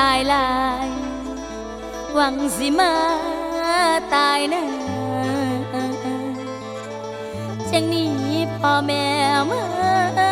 อายลาย หวังสิมาตายนะจังนี้พ่อแม่มา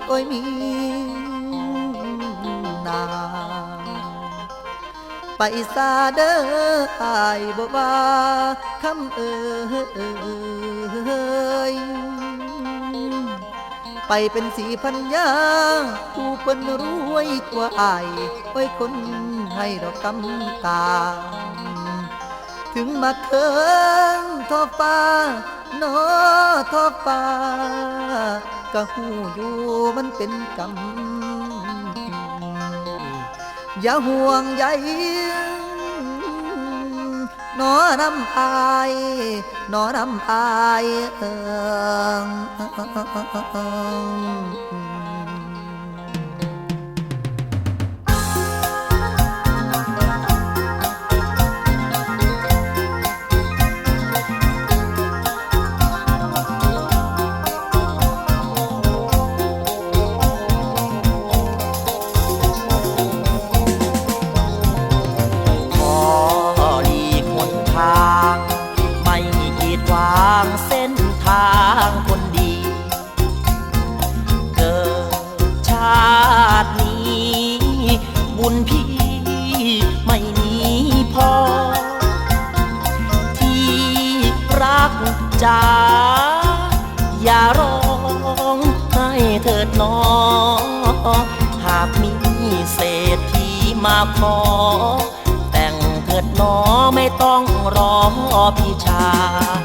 ดีโอ้ยมีนาไปซาเด้ออายบ่ว่าคำเอยไปเป็นสีพันยาผู้เปิ้นรวยกว่าอายโอ้คนให้ดอกกำตา ถึงมาเคิงทอฟ้า นอทอฟ้า ก็หูอยู่มันเป็นกรรม อย่าห่วงใยนอรำอายนอรำอายเอิง จ๋าอย่าร้องให้เถิดน้องหากมีเศรษฐีมาขอ แต่งเถิดน้อไม่ต้องรอพี่ชาย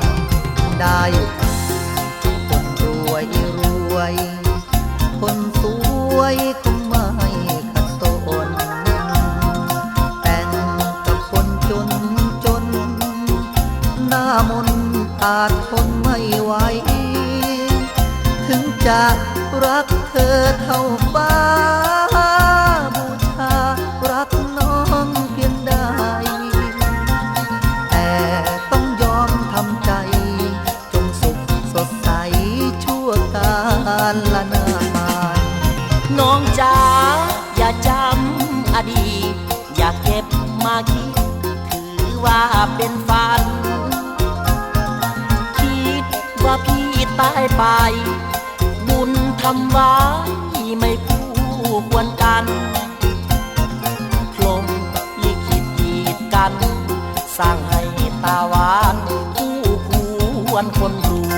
ได้คนรวยรวย คนสวย มาคิด ถือว่าเป็นฝัน คิดว่าพี่ตายไป บุญทำไว้ไม่คู่ควรกันพรมลิขิตกีดกัน สร้างให้ตาหวานคู่ควรคนรู้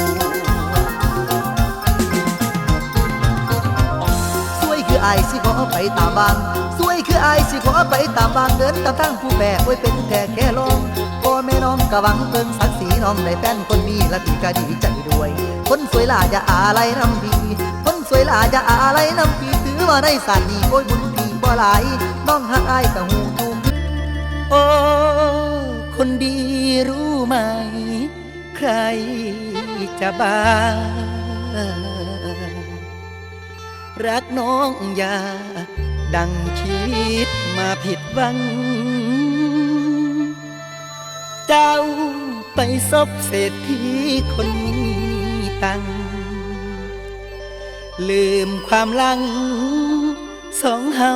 สวยคืออายสิขอไปตามบาง คืออายสิขอไปตามบางเดินตามทางผู้แบกไว้เป็นแค่แค่ลองพ่อแม่น้องกะหวังเพิ่งศักดิ์ศรีน้องได้แฟนคนมีและพี่ก็ดีใจด้วย คนสวยหลาอย่าอะไรนำพี่คนสวยหลาอย่าอะไรนำพี่ถือว่าได้สานี้โอ้ยบุญพี่บ่หลายน้องหักอายกะหูทุกโอ้คนดีรู้ไหม ใครจะบ้ารักน้องอย่า ดังคิดมาผิดหวัง เจ้าไปซบเศรษฐีคนมีตัง ลืมความลัง สองเฮา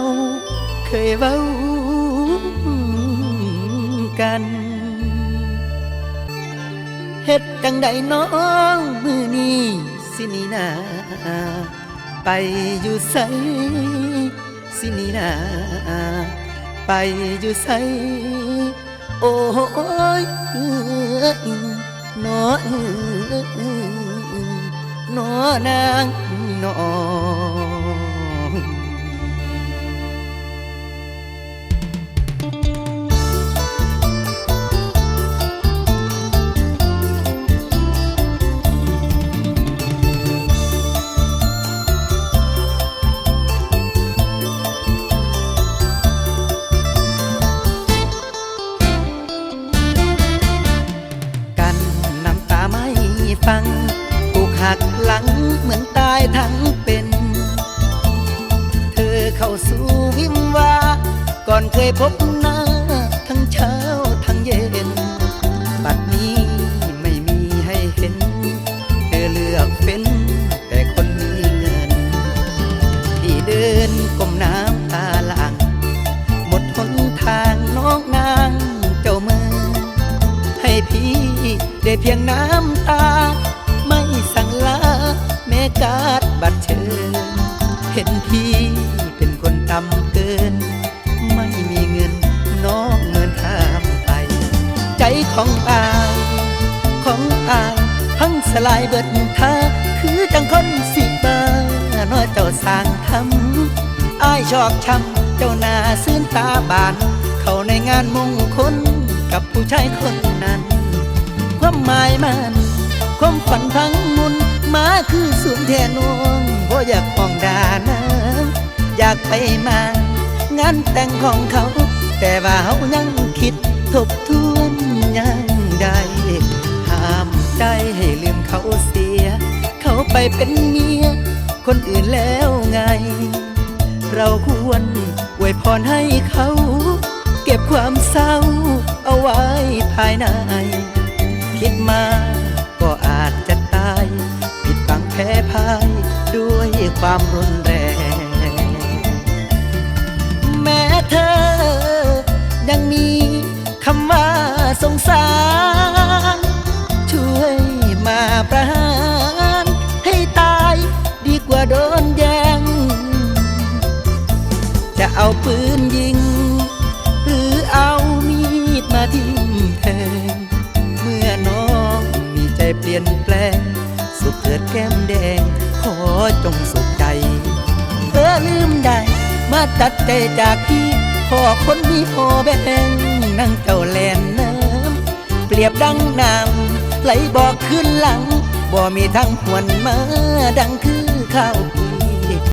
เคยเว้ากันเฮ็ดจังใดน้องมือนี้สินีนา ไปอยู่ไส สินีนาไปอยู่ไสโอ้ยนอนนอนางนอน ฟังถูกหักหลังเหมือนตายทั้งเป็น เธอเข้าสู่วิมวา ก่อนเคยพบหน้า ทั้งเช้าทั้งเย็น บัดนี้ไม่มีให้เห็น เธอเลือกเป็นแต่คนมีเงิน ที่เดินก้มน้ำตาหลัง หมดหนทางน้องนางเจ้าเมืองให้พี่ได้เพียงน้ำตา เชิญเห็นพี่เป็นคนต่ำเกิน ไม่มีเงินน้องเหมือนข้ามไป ใจของอายของอายพังสลายเบิดท่าคือจังคนสิบาน้อยเจ้าสร้างทำอายชอบช้ำเจ้าหน้าซื่นตาบาน เข้าในงานมงคลกับผู้ชายคนนั้น ความหมายมัน ความฝันพังมุนมาคือสูงแทนว อยากห้องดานะอยากไปมางานแต่งของเขา แต่ว่าเขายังคิดทบทวนยังได้ห้ามใจให้ลืมเขาเสีย เขาไปเป็นเมีย คนอื่นแล้วไง เราควรอวยพรให้เขา เก็บความเศร้าเอาไว้ภายใน คิดมาก็อาจจะตาย ผิดบังแพ้พ่าย ความรุนแรง แม้เธอ ยังมีคำว่าสงสาร ช่วยมาประหารให้ตายดีกว่าโดนแยง จะเอาปืนยิง หรือเอามีดมาทิ่มแทง ดแก้มแดง ขอจงสุขใจ เธอลืมได้ มาตัดใจจากพี่พ่อคนมีพ่อแบ่งนั่งเจ้าแลนน้ำเปรียบดังน้ำไหลบอกขึ้นหลัง บ่มีทั้งหวนมาดังคือข้าว